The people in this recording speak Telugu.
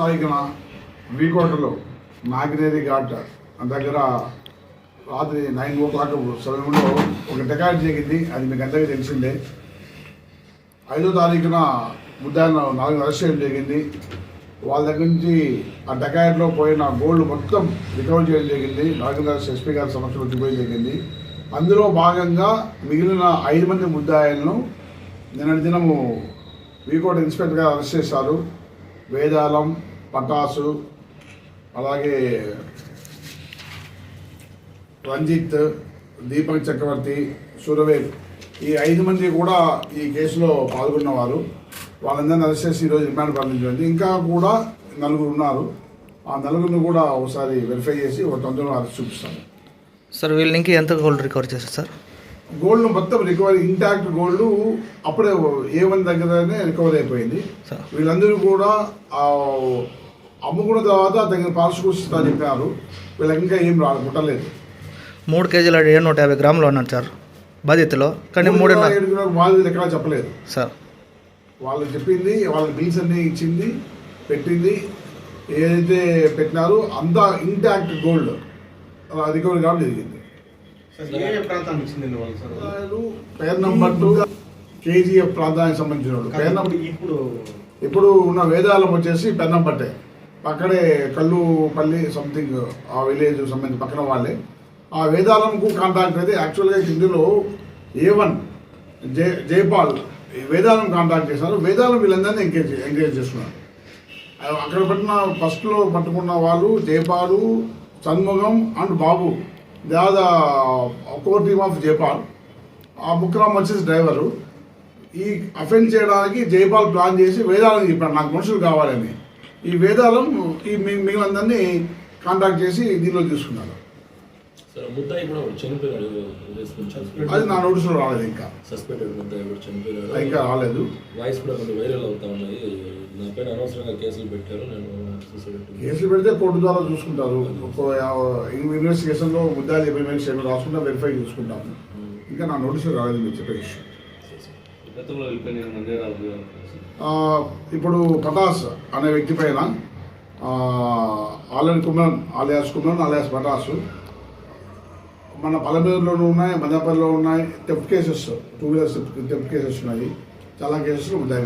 తారీఖున వీకోటలో నాగినేరి ఘాట్ దగ్గర రాత్రి నైన్ ఓ క్లాక్ సమయంలో ఒక డెకాట్ జరిగింది. అది మీకు అందరికీ తెలిసిందే. ఐదో తారీఖున ఉదయాన్న నాలుగు అరెస్ట్ చేయడం జరిగింది. వాళ్ళ దగ్గర నుంచి ఆ డెకాయట్లో పోయిన గోల్డ్ మొత్తం రికవర్ చేయడం జరిగింది. నాగేంద్ర ఎస్పీ గారి సమక్షంలో చూపించడం జరిగింది. అందులో భాగంగా మిగిలిన ఐదు మంది ముద్దాయిలను నిన్నటి దినము వీకోట ఇన్స్పెక్టర్ గారు అరెస్ట్ చేశారు. వేదాలం పటాసు అలాగే రంజిత్ దీపక్ చక్రవర్తి సురవేల్. ఈ ఐదు మంది కూడా ఈ కేసులో పాల్గొన్నవారు. వాళ్ళందరినీ అరెస్ట్ చేసి ఈరోజు రిమాండ్ పంపించింది ఇంకా కూడా నలుగురు ఉన్నారు. ఆ నలుగురిని కూడా ఒకసారి వెరిఫై చేసి ఒక తొందరలో అరెస్ట్ చూపిస్తాను సార్ వీళ్ళ ఎంత గోల్డ్ రికవర్ చేశారు సార్? గోల్డ్ మొత్తం రికవరీ ఇంటాక్ట్ గోల్డ్ అప్పుడే ఏ వన్ దగ్గరనే రికవర్ అయిపోయింది. సార్ వీళ్ళందరూ కూడా అమ్ముకున్న తర్వాత తగిన పార్శ్వస్తా చెప్పారు. వీళ్ళకి ఇంకా ఏం రా పుట్టలేదు మూడు కేజీల ఏడు నూట యాభై గ్రాములు ఉన్నారు సార్ బాధ్యతలో కానీ ఏడుగురు వాళ్ళు ఎక్కడ చెప్పలేదు. సార్. వాళ్ళు చెప్పింది వాళ్ళ బిల్స్ అన్ని ఇచ్చింది పెట్టింది. ఏదైతే పెట్టినారో అంతా ఇంటాక్ట్ గోల్డ్ రికవరీ కావడం జరిగింది. పేరు నంబర్ టూ కేజీఎఫ్ ప్రాంతానికి సంబంధించిన వాళ్ళు. పేరు నంబర్ ఇప్పుడు ఇప్పుడు ఉన్న వేదాలం వచ్చేసి పెన్నంపట్టే పక్కనే కల్లుపల్లి సంథింగ్ ఆ విలేజ్ సంబంధించి పక్కన వాళ్ళే. ఆ వేదాలంకు కాంటాక్ట్ అయితే యాక్చువల్గా ఇందులో A one J Jaipal Vedalam contact చేశారు. వేదాలం వీళ్ళందరినీ ఎంకరేజ్ ఎంకరేజ్ చేస్తున్నారు. అక్కడ పట్టిన ఫస్ట్లో పట్టుకున్న వాళ్ళు Jaipal Shanmugam and Babu. Dada core team of Jaipal ఆ ముక్రామ్ వచ్చేసి డ్రైవరు. ఈ అఫెండ్ చేయడానికి జైపాల్ ప్లాన్ చేసి వేదాలను చెప్పాడు నాకు మనుషులు కావాలని. ఈ వేదాలం ఈ మి- మిగిలినందరినీ కాంటాక్ట్ చేసి దీనిలో తీసుకున్నారు ముద్దాయి కూడా ఒకడు చనిపోయాడు. అది నా నోటీసులో రాలేదు ఇంకా. సస్పెండెడ్ ముద్దాయి కూడా చనిపోయాడు. ఇంకా రాలేదు. వాయిస్ కూడా కొన్ని వైరల్ అవుతా ఉన్నాయి. నా పైన అనవసరంగా కేసులు పెట్టారు. నేను కేసులు పెడితే కోర్టు ద్వారా చూసుకుంటారు. ఒక ఇన్వెస్టిగేషన్లో ముద్దాలు ఇన్వెస్టిగేషన్ రాసుకుంటా వెరిఫై చూసుకుంటాము ఇంకా నా నోటీసులు రాలేదు మీరు చెప్పే విషయం. ఇప్పుడు పటాస్ అనే వ్యక్తి పైన already Kumaran alias Kumaran alias Patas మన పలమేరులోనూ ఉన్నాయి మదనపల్లిలో ఉన్నాయి theft cases two wheelers theft cases ఉన్నాయి. చాలా కేసెస్ ఉన్నాయి.